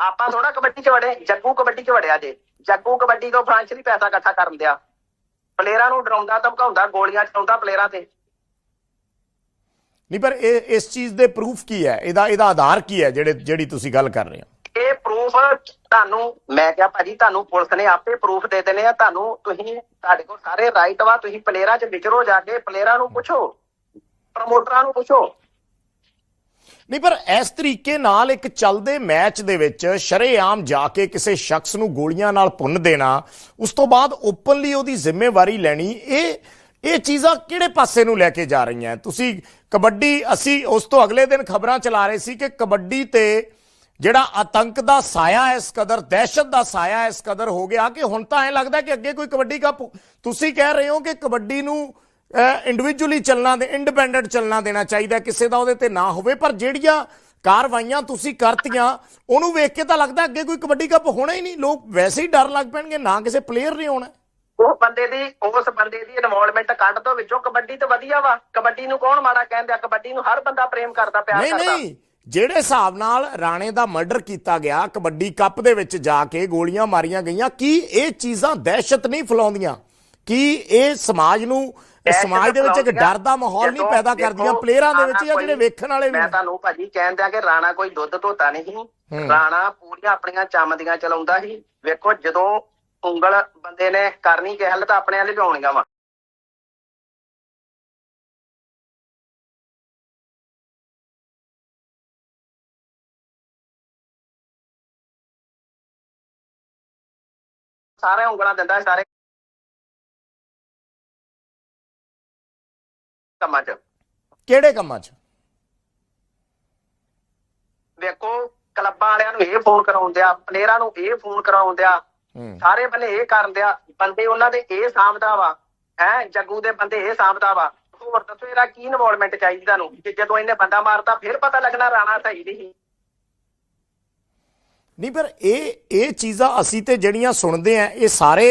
ਆਪਾਂ ਥੋੜਾ ਕਬੱਡੀ ਚ ਵੜੇ ਜੱਗੂ ਕਬੱਡੀ ਚ ਵੜਿਆ ਜੇ। ਜੱਗੂ ਕਬੱਡੀ ਤੋਂ ਫਾਈਨੈਂਸ਼ਲੀ ਪੈਸਾ ਇਕੱਠਾ ਕਰਨ ਦਿਆ। ਪਲੇਅਰਾਂ ਨੂੰ ਡਰਾਉਂਦਾ ਧਮਕਾਉਂਦਾ ਗੋਲੀਆਂ ਚਲਾਉਂਦਾ ਪਲੇਅਰਾਂ ਤੇ। ਨਹੀਂ ਪਰ ਇਹ ਇਸ ਚੀਜ਼ ਦੇ ਪ੍ਰੂਫ ਕੀ ਹੈ? ਇਹਦਾ ਇਹਦਾ ਆਧਾਰ ਕੀ ਹੈ ਜਿਹੜੇ ਜਿਹੜੀ ਤੁਸੀਂ ਗੱਲ ਕਰ ਰਹੇ ਹੋ? ਇਹ ਪ੍ਰੂਫ ਤੁਹਾਨੂੰ ਮੈਂ ਕਿਹਾ ਭਾਜੀ ਤੁਹਾਨੂੰ ਪੁਲਿਸ ਨੇ ਆਪੇ ਪ੍ਰੂਫ ਦੇ ਦੇਣੇ ਆ। ਤੁਹਾਨੂੰ ਤੁਸੀਂ ਤੁਹਾਡੇ ਕੋਲ ਸਾਰੇ ਰਾਈਟ ਵਾ। ਤੁਸੀਂ ਪਲੇਅਰਾਂ 'ਚ ਵਿਚਰੋ ਜਾ ਕੇ। ਪਲੇਅਰਾਂ ਨੂੰ ਪੁੱਛੋ। ਪ੍ਰਮੋਟਰਾਂ ਨੂੰ ਪੁੱਛੋ। ਨਹੀਂ, ਪਰ ਇਸ ਤਰੀਕੇ ਨਾਲ ਇੱਕ ਚੱਲਦੇ ਮੈਚ ਦੇ ਵਿੱਚ ਸ਼ਰੇਆਮ ਜਾ ਕੇ ਕਿਸੇ ਸ਼ਖਸ ਨੂੰ ਗੋਲੀਆਂ ਨਾਲ ਭੁੰਨ ਦੇਣਾ, ਉਸ ਤੋਂ ਬਾਅਦ ਓਪਨਲੀ ਉਹਦੀ ਜ਼ਿੰਮੇਵਾਰੀ ਲੈਣੀ, ਇਹ ਇਹ ਚੀਜ਼ਾਂ ਕਿਹੜੇ ਪਾਸੇ ਨੂੰ ਲੈ ਕੇ ਜਾ ਰਹੀਆਂ? ਤੁਸੀਂ ਕਬੱਡੀ, ਅਸੀਂ ਉਸ ਤੋਂ ਅਗਲੇ ਦਿਨ ਖਬਰਾਂ ਚਲਾ ਰਹੇ ਸੀ ਕਿ ਕਬੱਡੀ ਤੇ ਜਿਹੜਾ ਆਤੰਕ ਦਾ ਸਾਇਆ ਇਸ ਕਦਰ, ਦਹਿਸ਼ਤ ਦਾ ਸਾਇਆ ਇਸ ਕਦਰ ਹੋ ਗਿਆ ਕਿ ਹੁਣ ਤਾਂ ਐ ਲੱਗਦਾ ਕਿ ਅੱਗੇ ਕੋਈ ਕਬੱਡੀ ਕੱਪ ਤੁਸੀਂ ਕਹਿ ਰਹੇ ਹੋ ਕਿ ਕਬੱਡੀ ਨੂੰ ਇੰਡੀਵਿਜੂਅਲੀ ਚੱਲਣਾ ਦੇ ਇੰਡੀਪੈਂਡੈਂਟ ਚੱਲਣਾ ਦੇਣਾ ਚਾਹੀਦਾ ਕਿਸੇ ਦਾ ਉਹਦੇ ਤੇ ਨਾ ਹੋਵੇ। ਪਰ ਜਿਹੜੀਆਂ ਕਾਰਵਾਈਆਂ ਤੁਸੀਂ ਕਰਤੀਆਂ ਉਹਨੂੰ ਵੇਖ ਕੇ ਤਾਂ ਲੱਗਦਾ ਅੱਗੇ ਕੋਈ ਕਬੱਡੀ ਕੱਪ ਹੋਣਾ ਹੀ ਨਹੀਂ। ਲੋਕ ਵੈਸੇ ਹੀ ਡਰ ਲੱਗ ਪੈਣਗੇ ਨਾ ਕਿਸੇ ਪਲੇਅਰ ਨੇ ਹੋਣਾ ਉਹ ਬੰਦੇ ਦੀ ਉਸ ਬੰਦੇ ਦੀ ਇਨਵੋਲਵਮੈਂਟ ਕੱਢ ਦੋ ਵਿੱਚੋਂ। ਕਬੱਡੀ ਤੇ ਵਧੀਆ ਵਾ। ਕਬੱਡੀ ਨੂੰ ਕੌਣ ਮਾੜਾ ਕਹਿੰਦੇ? ਆ ਕਬੱਡੀ ਨੂੰ ਹਰ ਬੰਦਾ ਪ੍ਰੇਮ ਕਰਦਾ ਪਿਆਰ ਨਹੀਂ ਕਰਦਾ। ਨਹੀਂ। ਜਿਹੜੇ ਹਿਸਾਬ ਨਾਲ ਰਾਣੇ ਦਾ ਮਰਡਰ ਕੀਤਾ ਗਿਆ ਕਬੱਡੀ ਕੱਪ ਦੇ ਵਿੱਚ ਜਾ ਕੇ ਗੋਲੀਆਂ ਮਾਰੀਆਂ ਗਈਆਂ ਕੀ ਇਹ ਚੀਜ਼ਾਂ ਦਹਿਸ਼ਤ ਨਹੀਂ ਫੈਲਾਉਂਦੀਆਂ? ਕੀ ਇਹ ਸਮਾਜ ਨੂੰ ਸਮਾਜ ਦੇ ਵਿੱਚ ਇੱਕ। ਡਰ ਦਾ ਮਾਹੌਲ ਨਹੀਂ ਪੈਦਾ ਕਰਦੀਆਂ ਪਲੇਅਰਾਂ ਦੇ ਵਿੱਚ ਜਾਂ ਜਿਹੜੇ ਵੇਖਣ ਵਾਲੇ ਵੀ ਮੈਂ। ਤੁਹਾਨੂੰ ਭਾਜੀ ਕਹਿਣ ਦਿਆਂ ਕਿ ਰਾਣਾ ਕੋਈ ਦੁੱਧ ਧੋਤਾ ਨਹੀਂ ਰਾਣਾ ਪੂਰੀਆਂ ਆਪਣੀਆਂ ਚਮਦੀਆਂ ਚਲਾਉਂਦਾ ਸੀ ਵੇਖੋ ਜਦੋਂ ਉਂਗਲ ਬੰਦੇ ਨੇ ਕਰਨੀ ਕਿਸੇ ਹੱਲ ਤਾਂ ਆਪਣੇ ਵਾਲੇ ਲਿਆਉਣੀਆਂ ਵਾ ਸਾਰੇ ਉਂਗਲਾਂ ਦਿੰਦਾ ਸਾਰੇ ਕੰਮਾਂ 'ਚ? ਕਿਹੜੇ ਕੰਮਾਂ 'ਚ? ਵੇਖੋ ਕਲੱਬਾਂ ਵਾਲਿਆਂ ਨੂੰ ਇਹ ਫੋਨ ਕਰਾਉਂਦੇ ਆ ਪਲੇਅਰਾਂ ਨੂੰ ਇਹ ਫੋਨ ਕਰਾਉਂਦੇ ਆ। ਸਾਰੇ ਬੰਨੇ ਇਹ ਕਰਦੇ ਆ ਬੰਦੇ ਉਹਨਾਂ ਦੇ ਇਹ ਸਾਂਭਦਾ ਵਾ ਹੈ ਜੱਗੂ ਦੇ ਬੰਦੇ ਇਹ ਸਾਂਭਦਾ ਵਾ। ਹੋਰ ਦੱਸੋ ਇਹਦਾ ਕੀ ਇਨਵੋਲਵਮੈਂਟ ਚਾਹੀਦੀ ਤੁਹਾਨੂੰ? ਕਿ ਜਦੋਂ ਇਹਨੇ ਬੰਦਾ ਮਾਰਤਾ ਫਿਰ ਪਤਾ ਲੱਗਣਾ ਰਾਣਾ ਸਹੀ ਨਹੀਂ ਨਹੀਂ ਪਰ ਇਹ ਇਹ ਚੀਜ਼ਾਂ ਅਸੀਂ ਤੇ ਜਿਹੜੀਆਂ ਸੁਣਦੇ ਆ ਇਹ ਸਾਰੇ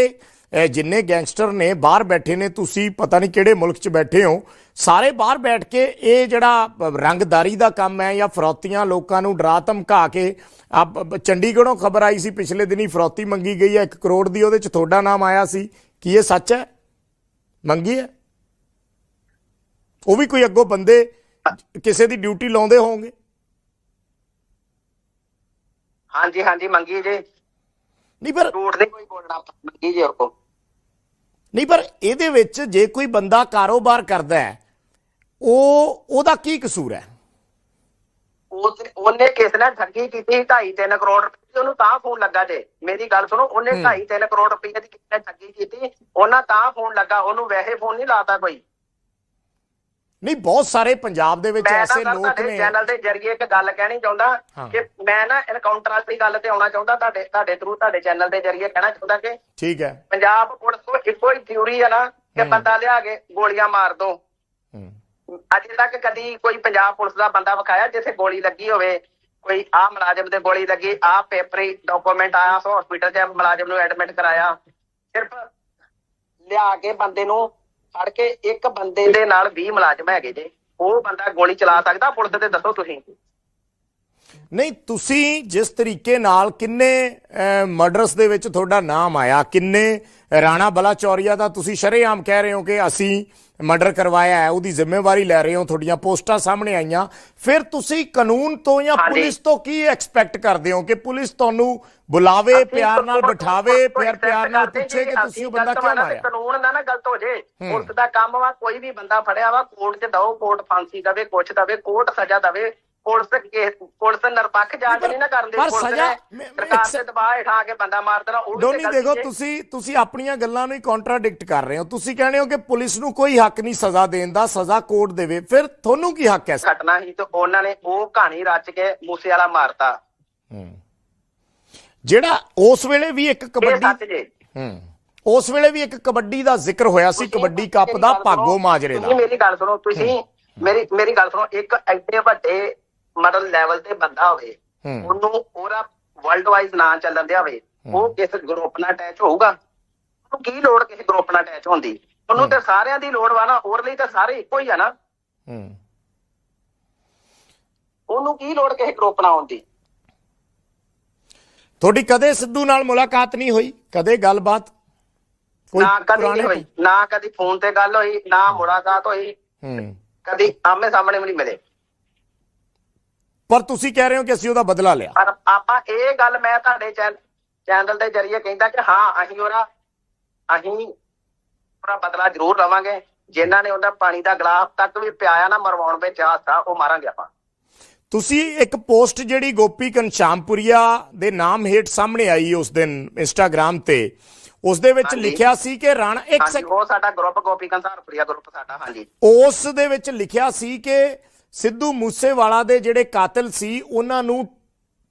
ਜਿੰਨੇ ਗੈਂਗਸਟਰ ਨੇ ਬਾਹਰ ਬੈਠੇ ਨੇ ਤੁਸੀਂ ਪਤਾ ਨਹੀਂ ਕਿਹੜੇ ਮੁਲਕ 'ਚ ਬੈਠੇ ਹੋ ਸਾਰੇ ਬਾਹਰ ਬੈਠ ਕੇ ਇਹ ਜਿਹੜਾ ਰੰਗਦਾਰੀ ਦਾ ਕੰਮ ਹੈ ਜਾਂ ਫਰੌਤੀਆਂ ਲੋਕਾਂ ਨੂੰ ਡਰਾ ਧਮਕਾ ਕੇ ਆ ਚੰਡੀਗੜ੍ਹੋਂ ਖਬਰ ਆਈ ਸੀ ਪਿਛਲੇ ਦਿਨੀ ਫਰੌਤੀ ਮੰਗੀ ਗਈ ਹੈ 1 ਕਰੋੜ ਦੀ ਉਹਦੇ 'ਚ ਤੁਹਾਡਾ ਨਾਮ ਆਇਆ ਸੀ। ਕੀ ਇਹ ਸੱਚ ਹੈ? ਮੰਗੀ ਹੈ? ਉਹ ਵੀ ਕੋਈ ਅੱਗੋਂ ਬੰਦੇ ਕਿਸੇ ਦੀ ਡਿਊਟੀ ਲਾਉਂਦੇ ਹੋਵੋਗੇ ਹਾਂਜੀ ਹਾਂਜੀ ਮੰਗੀ ਜੇ। ਨਹੀਂ ਪਰ ਝੂਠ ਨਹੀਂ ਕੋਈ ਬੋਲਣਾ ਮੰਗੀ ਜੇ ਉਹ ਨਹੀਂ ਪਰ ਇਹਦੇ ਵਿੱਚ ਜੇ ਕੋਈ ਬੰਦਾ ਕਾਰੋਬਾਰ ਕਰਦਾ ਹੈ ਉਹ ਉਹਦਾ ਕੀ ਕਸੂਰ ਹੈ? ਉਹ ਤੇ- ਉਹਨੇ ਕਿਸ ਨਾਲ ਠੱਗੀ ਕੀਤੀ? 2.5 3 ਕਰੋੜ ਰੁਪਏ ਉਹਨੂੰ ਤਾਂ ਫੋਨ ਲੱਗਾ ਜੇ। ਮੇਰੀ ਗੱਲ ਸੁਣੋ ਉਹਨੇ 2.5 3 ਕਰੋੜ ਰੁਪਏ ਦੀ ਕਿਸ ਠੱਗੀ ਕੀਤੀ? ਉਹਨਾਂ ਤਾਂ ਫੋਨ ਲੱਗਾ ਉਹਨੂੰ ਵੈਸੇ ਫੋਨ ਨਹੀਂ ਲਾਤਾ ਕੋਈ। ਨਹੀਂ ਬਹੁਤ ਸਾਰੇ ਪੰਜਾਬ ਦੇ ਵਿੱਚ ਐਸੇ ਲੋਕ ਨੇ। ਚੈਨਲ ਦੇ ਜਰੀਏ ਇੱਕ ਗੱਲ ਕਹਿਣੀ ਚਾਹੁੰਦਾ। ਕਿ ਮੈਂ ਨਾ ਐਨਕਾਊਂਟਰ ਵਾਲੀ ਗੱਲ ਤੇ ਆਉਣਾ ਚਾਹੁੰਦਾ ਤੁਹਾਡੇ ਤੁਹਾਡੇ ਥਰੂ ਤੁਹਾਡੇ ਚੈਨਲ ਦੇ ਜਰੀਏ ਕਹਿਣਾ ਚਾਹੁੰਦਾ ਕਿ ਠੀਕ ਹੈ। ਪੰਜਾਬ ਪੁਲਿਸ ਇੱਕੋ ਹੀ ਥਿਊਰੀ ਹੈ ਨਾ ਕਿ ਬੰਦਾ ਲਿਆ ਕੇ ਗੋਲੀਆਂ ਮਾਰ ਦੋ। ਹੂੰ। ਅਜੇ ਤੱਕ ਕਦੀ ਕੋਈ ਪੰਜਾਬ ਪੁਲਿਸ ਦਾ ਬੰਦਾ ਵਿਖਾਇਆ ਜਿੱਥੇ ਗੋਲੀ ਲੱਗੀ ਹੋਵੇ? ਕੋਈ ਆ ਮੁਲਾਜ਼ਮ ਤੇ ਗੋਲੀ ਲੱਗੀ ਆ ਪੇਪਰੀ ਡਾਕੂਮੈਂਟ ਆਇਆ ਸੋ ਹਸਪੀਟਲ 'ਚ ਮੁਲਾਜ਼ਮ ਨੂੰ ਐਡਮਿਟ ਕਰਾਇਆ। ਸਿਰਫ ਲਿਆ ਕੇ ਬੰਦੇ ਨੂੰ ਫੜ ਕੇ ਇੱਕ ਬੰਦੇ ਦੇ ਨਾਲ 20 ਮੁਲਾਜ਼ਮ ਹੈਗੇ ਜੇ। ਉਹ ਬੰਦਾ ਗੋਲੀ ਚਲਾ ਸਕਦਾ? ਪੁਲਿਸ ਤੇ ਦੱਸੋ ਤੁਸੀਂ। ਨਹੀਂ ਤੁਸੀਂ ਜਿਸ ਤਰੀਕੇ ਨਾਲ ਕਿੰਨੇ ਮਰਡਰਸ ਦੇ ਵਿੱਚ ਤੁਹਾਡਾ ਨਾਮ ਆਇਆ ਕਿੰਨੇ ਰਾਣਾ ਬਲਾਚੌਰੀਆ ਦਾ ਤੁਸੀਂ ਸ਼ਰੇਆਮ ਕਹਿ ਰਹੇ ਹੋ ਕਿ ਅਸੀਂ ਮਰਡਰ ਕਰਵਾਇਆ ਹੈ ਉਹਦੀ ਜ਼ਿੰਮੇਵਾਰੀ ਲੈ ਰਹੇ ਹੋ ਤੁਹਾਡੀਆਂ ਪੋਸਟਾਂ ਸਾਹਮਣੇ ਆਈਆਂ ਫਿਰ ਤੁਸੀਂ ਕਾਨੂੰਨ ਤੋਂ ਜਾਂ। ਪੁਲਿਸ ਤੋਂ ਕੀ ਐਕਸਪੈਕਟ ਕਰਦੇ ਹੋ ਕਿ ਪੁਲਿਸ ਤੁਹਾਨੂੰ ਬੁਲਾਵੇ ਪਿਆਰ ਨਾਲ ਬਿਠਾਵੇ ਤੋਂ ਪਿਆਰ ਪਿਆਰ ਨਾਲ ਪੁੱਛੇ ਕਿ ਤੁਸੀਂ ਉਹ ਬੰਦਾ ਕਿਉਂ ਮਾਰਿਆ ਕਾਨੂੰਨ ਨਾ ਨਾ ਗਲਤ ਹੋ ਜੇ। ਪੁਲਿਸ ਦਾ ਕੰਮ ਵਾ ਕੋਈ ਵੀ ਬੰਦਾ ਫੜਿਆ ਵਾ ਕੋਰਟ 'ਚ ਦਓ ਕੋਰਟ ਫਾਂਸੀ ਦਵੇ ਕੁਛ ਦਵੇ ਕੋਰਟ ਸਜ਼ਾ ਦਵੇ ਪੁਲਿਸ ਕੇ ਪੁਲਿਸ ਨਿਰਪੱਖ ਜਾਂਚ ਨਹੀਂ ਨਾ ਕਰਦੀ ਪਰ ਪੁਲਿਸ ਸਜ਼ਾ- ਸਰਕਾਰ ਤੇ ਦਬਾਅ ਹੇਠਾਂ ਆ ਕੇ ਬੰਦਾ ਮਾਰ ਦੇਣਾ ਉਹ ਡੋਨੀ ਦੇਖੋ ਹੈ। ਤੁਸੀਂ ਤੁਸੀਂ ਆਪਣੀਆਂ ਗੱਲਾਂ ਨੂੰ ਹੀ ਕੰਟਰਾਡਿਕਟ ਕਰ ਰਹੇ ਹੋ। ਤੁਸੀਂ ਕਹਿੰਦੇ ਹੋ ਕਿ ਪੁਲਿਸ ਨੂੰ ਕੋਈ ਹੱਕ ਨਹੀਂ ਸਜ਼ਾ ਦੇਣ ਦਾ ਸਜ਼ਾ ਕੋਰਟ ਦੇਵੇ। ਫਿਰ ਤੁਹਾਨੂੰ ਕੀ ਹੱਕ ਹੈ? ਘਟਨਾ ਸੀ ਤੇ ਉਹਨਾਂ ਨੇ ਉਹ ਕਹਾਣੀ ਰਚ ਕੇ ਮੂਸੇ ਵਾਲਾ ਮਾਰਤਾ। ਜਿਹੜਾ ਉਸ ਵੇਲੇ ਵੀ ਇੱਕ ਕਬੱਡੀ ਹੂੰ। ਉਸ ਵੇਲੇ ਵੀ ਇੱਕ ਕਬੱਡੀ ਦਾ ਜ਼ਿਕਰ ਹੋਇਆ ਸੀ ਕਬੱਡੀ ਕੱਪ ਦਾ ਭਾਗੋ ਮਾਜਰੇ ਤੁਸੀਂ ਦਾ ਮੇਰੀ ਗੱਲ ਸੁਣੋ ਤੁਸੀਂ ਮੇਰੀ ਮੇਰੀ ਗੱਲ ਸੁਣੋ ਇੱਕ ਐਡੇ ਵੱਡੇ ਮਤਲਬ ਲੈਵਲ ਤੇ ਬੰਦਾ ਹੋਵੇ। ਉਹਨੂੰ ਉਹਦਾ ਵਰਲਡ ਵਾਈਜ਼ ਨਾਂ ਚੱਲਣ ਦਿਆ ਹੋਵੇ ਉਹ ਕਿਸ ਗਰੁੱਪ ਨਾਲ ਅਟੈਚ ਹੋਊਗਾ? ਉਹਨੂੰ ਕੀ ਲੋੜ ਕਿਸੇ ਗਰੁੱਪ ਨਾਲ ਅਟੈਚ ਹੋਣ ਦੀ? ਉਹਨੂੰ ਤੇ ਸਾਰਿਆਂ ਦੀ ਲੋੜ ਵਾ ਨਾ ਹੋਰ ਲਈ ਤਾਂ ਸਾਰੇ ਇੱਕੋ ਹੀ ਆ ਨਾ। ਉਹਨੂੰ ਕੀ ਲੋੜ ਕਿਸੇ ਗਰੁੱਪ ਨਾਲ ਆਉਣ ਦੀ? ਤੁਹਾਡੀ ਕਦੇ ਸਿੱਧੂ ਨਾਲ ਮੁਲਾਕਾਤ ਨਹੀਂ ਹੋਈ? ਕਦੇ ਗੱਲਬਾਤ? ਕੋਈ ਨਾ ਕਦੀ ਨਹੀਂ ਹੋਈ। ਨਾ ਕਦੀ ਫੋਨ ਤੇ ਗੱਲ ਹੋਈ ਨਾ ਮੁਲਾਕਾਤ ਹੋਈ। ਹੂੰ। ਕਦੀ ਆਮੇ ਸਾਹਮਣੇ ਵੀ ਨਹੀਂ ਮਿਲੇ। ਪਰ ਤੁਸੀਂ ਕਹਿ ਰਹੇ ਹੋ ਕਿ ਅਸੀਂ ਉਹਦਾ ਬਦਲਾ ਲਿਆ। ਪਰ ਆਪਾਂ ਇਹ ਗੱਲ ਮੈਂ ਤੁਹਾਡੇ ਚੈਨ- ਚੈਨਲ ਦੇ ਜਰੀਏ ਕਹਿੰਦਾ ਕਿ ਹਾਂ ਅਸੀਂ ਉਹਦਾ ਅਸੀਂ ਉਹਦਾ ਬਦਲਾ ਜ਼ਰੂਰ ਲਵਾਂਗੇ। ਜਿਨ੍ਹਾਂ ਨੇ ਉਹਦਾ ਪਾਣੀ ਦਾ ਗਲਾਸ ਤੱਕ ਵੀ ਪਿਆਇਆ ਨਾ ਮਰਵਾਉਣ ਵਿੱਚ ਹਾਸਾ ਉਹ ਮਾਰਾਂਗੇ ਆਪਾਂ। ਤੁਸੀਂ ਇੱਕ ਪੋਸਟ ਜਿਹੜੀ ਗੋਪੀ ਘਨਸ਼ਾਮਪੁਰੀਆ ਦੇ ਨਾਮ ਹੇਠ ਸਾਹਮਣੇ ਆਈ ਉਸ ਦਿਨ ਇੰਸਟਾਗ੍ਰam ਤੇ ਉਸ ਦੇ ਵਿੱਚ। ਲਿਖਿਆ ਸੀ ਕਿ ਰਾਣਾ ਇੱਕ ਉਹ ਸਾਡਾ ਗਰੁੱਪ ਗੋਪੀ ਕੰਸਾਰਪੁਰੀਆ ਗਰੁੱਪ ਸਾਡਾ ਹਾਂਜੀ। ਉਸ ਦੇ ਵਿੱਚ ਲਿਖਿਆ ਸੀ ਕਿ ਸਿੱਧੂ ਮੂਸੇਵਾਲਾ ਦੇ ਜਿਹੜੇ ਕਾਤਲ ਸੀ ਉਹਨਾਂ ਨੂੰ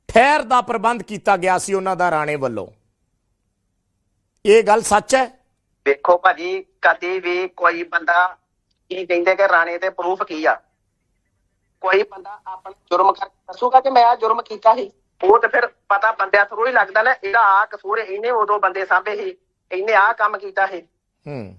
ਠਹਿਰ ਦਾ ਪ੍ਰਬੰਧ ਕੀਤਾ ਗਿਆ ਸੀ ਉਹਨਾਂ ਦਾ ਰਾਣੇ ਵੱਲੋਂ। ਇਹ ਗੱਲ ਸੱਚ ਹੈ? ਵੇਖੋ ਭਾਜੀ ਕਦੇ ਵੀ ਕੋਈ ਬੰਦਾ ਕੀ ਕਹਿੰਦੇ ਕਿ ਰਾਣੇ ਤੇ ਪ੍ਰੂਫ ਕੀ ਆ? ਕੋਈ ਬੰਦਾ ਆਪਣਾ ਜੁਰਮ ਕਰ ਦੱਸੂਗਾ ਕਿ ਮੈਂ ਆ ਜੁਰਮ ਕੀਤਾ ਸੀ? ਉਹ ਤੇ ਫਿਰ ਪਤਾ ਬੰਦਿਆਂ ਥਰੂ ਹੀ ਲੱਗਦਾ ਨਾ ਇਹਦਾ ਆ ਕਸੂਰ ਹੈ, ਇਹਨੇ ਉਦੋਂ ਬੰਦੇ ਸਾਂਭੇ ਸੀ ਇਹਨੇ ਆ ਕੰਮ ਕੀਤਾ ਸੀ। ਹੂੰ।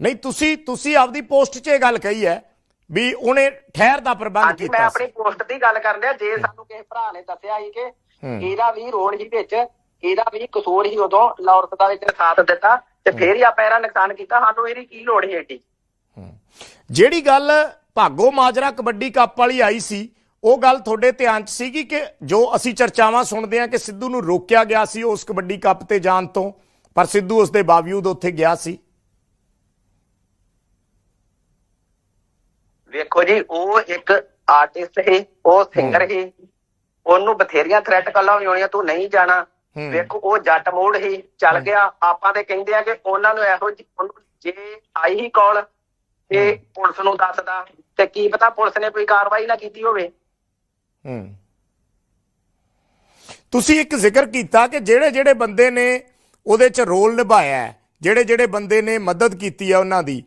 ਨਹੀਂ ਤੁਸੀਂ ਤੁਸੀਂ ਆਪਦੀ ਪੋਸਟ 'ਚ ਇਹ ਗੱਲ ਕਹੀ ਹੈ ਵੀ ਉਹਨੇ ਠਹਿਰ ਦਾ ਪ੍ਰਬੰਧ ਹਾਂਜੀ ਮੈਂ ਕੀਤਾ ਆਪਣੀ ਪੋਸਟ ਦੀ ਗੱਲ ਕਰਨ ਡਿਆ ਜੇ ਸਾਨੂੰ ਕਿਸੇ ਭਰਾ ਨੇ ਦੱਸਿਆ ਸੀ ਕਿ ਹੂੰ। ਇਹਦਾ ਵੀ ਰੋਲ ਹੀ ਵਿੱਚ ਇਹਦਾ ਵੀ ਕਸੂਰ ਹੀ ਉਦੋਂ ਲੌਰਤ ਦਾ ਵਿੱਚ ਸਾਥ ਦਿੱਤਾ ਤੇ ਫੇਰ ਹੀ ਆਪਾਂ ਇਹਦਾ ਨੁਕਸਾਨ ਕੀਤਾ ਸਾਨੂੰ ਇਹਦੀ ਕੀ ਲੋੜ ਸੀ ਏਡੀ? ਜਿਹੜੀ ਗੱਲ ਭਾਗੋ ਮਾਜਰਾ ਕਬੱਡੀ ਕੱਪ ਵਾਲੀ ਆਈ ਸੀ ਉਹ ਗੱਲ ਤੁਹਾਡੇ ਧਿਆਨ 'ਚ ਸੀਗੀ ਕਿ ਜੋ ਅਸੀਂ ਚਰਚਾਵਾਂ ਸੁਣਦੇ ਹਾਂ ਕਿ ਸਿੱਧੂ ਨੂੰ ਰੋਕਿਆ ਗਿਆ ਸੀ ਉਸ ਕਬੱਡੀ ਕੱਪ ਤੇ ਜਾਣ ਤੋਂ ਪਰ ਸਿੱਧੂ ਉਸ ਦੇ ਬਾਵਜੂਦ ਉੱਥੇ ਗਿਆ ਸੀ। ਵੇਖੋ ਜੀ ਉਹ ਇੱਕ ਆਰਟਿਸਟ ਹੈ ਉਹ ਸਿੰਗਰ ਹੈ। ਉਹਨੂੰ ਬਥੇਰੀਆਂ ਥ੍ਰੈਟ ਕਾਲਾਂ ਆਉਣੀਆਂ ਤੂੰ ਨਹੀਂ ਜਾਣਾ। ਵੇਖੋ ਉਹ ਜੱਟ ਮੋੜ ਹੀ ਚੱਲ ਗਿਆ। ਆਪਾਂ ਤੇ ਕਹਿੰਦੇ ਆ ਕਿ ਉਹਨਾਂ ਨੂੰ ਇਹੋ ਜਿਹੀ ਉਹਨੂੰ ਜੇ ਆਈ ਹੀ ਕਾਲ ਤੇ ਪੁਲਿਸ ਨੂੰ ਦੱਸਦਾ। ਤੇ ਕੀ ਪਤਾ ਪੁਲਿਸ ਨੇ ਕੋਈ ਕਾਰਵਾਈ ਨਾ ਕੀਤੀ ਹੋਵੇ। ਹੂੰ। ਤੁਸੀਂ ਇੱਕ ਜ਼ਿਕਰ ਕੀਤਾ ਕਿ ਜਿਹੜੇ ਜਿਹੜੇ ਬੰਦੇ ਨੇ ਉਹਦੇ 'ਚ ਰੋਲ ਨਿਭਾਇਆ ਜਿਹੜੇ ਜਿਹੜੇ ਬੰਦੇ ਨੇ ਮਦਦ ਕੀਤੀ ਹੈ ਉਹਨਾਂ ਦੀ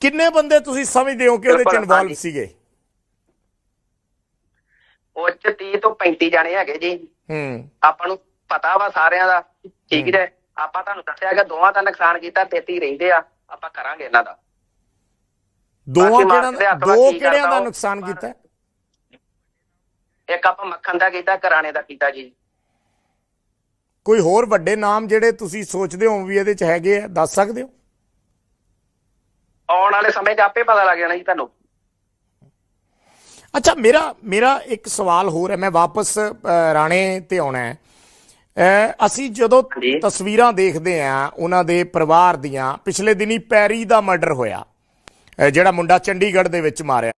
ਕਿੰਨੇ ਬੰਦੇ ਤੁਸੀਂ ਸਮਝਦੇ ਹੋ ਕਿ ਉਹਦੇ 'ਚ ਇਨਵੋਲਵ। ਸੀਗੇ? ਉਹ ਚ 30 ਤੋਂ 35 ਜਾਣੇ ਹੈਗੇ ਜੀ। ਹੂੰ। ਆਪਾਂ ਨੂੰ ਪਤਾ ਵਾ ਸਾਰਿਆਂ ਦਾ। ਠੀਕ ਜੇ? ਆਪਾਂ ਤੁਹਾਨੂੰ ਦੱਸਿਆ ਕਿ ਦੋਵਾਂ ਦਾ ਨੁਕਸਾਨ ਕੀਤਾ 33 ਰਹਿੰਦੇ ਆ। ਆਪਾਂ ਕਰਾਂਗੇ ਇਹਨਾਂ ਦਾ। ਦੋਵਾਂ ਮਾਰਕਸ ਦੇ ਕਿਹੜਿਆਂ ਦਾ? ਨੁਕਸਾਨ ਕੀਤਾ? ਹੈ? ਇੱਕ ਆਪਾਂ ਮੱਖਣ ਦਾ ਕੀਤਾ ਕਰਾਣੇ ਦਾ ਕੀਤਾ ਜੀ। ਕੋਈ ਹੋਰ ਵੱਡੇ ਨਾਮ ਜਿਹੜੇ ਤੁਸੀਂ ਸੋਚਦੇ ਹੋ ਵੀ ਇਹਦੇ 'ਚ ਹੈਗੇ ਆ ਦੱਸ ਸਕਦੇ ਹੋ? ਆਉਣ ਵਾਲੇ ਸਮੇਂ 'ਚ ਆਪੇ ਪਤਾ ਲੱਗ ਜਾਣਾ ਜੀ ਤੁਹਾਨੂੰ। ਅੱਛਾ ਮੇਰਾ ਮੇਰਾ ਇੱਕ ਸਵਾਲ ਹੋਰ ਹੈ ਮੈਂ ਵਾਪਸ ਰਾਣੇ ਤੇ ਆਉਣਾ ਹੈ। ਅਸੀਂ ਜਦੋਂ। ਤਸਵੀਰਾਂ ਦੇਖਦੇ ਆ ਉਹਨਾਂ ਦੇ ਪਰਿਵਾਰ ਦੀਆਂ ਪਿਛਲੇ ਦਿਨੀ ਪੈਰੀ ਦਾ ਮਰਡਰ ਹੋਇਆ ਜਿਹੜਾ ਮੁੰਡਾ ਚੰਡੀਗੜ੍ਹ ਦੇ ਵਿੱਚ ਮਾਰਿਆ।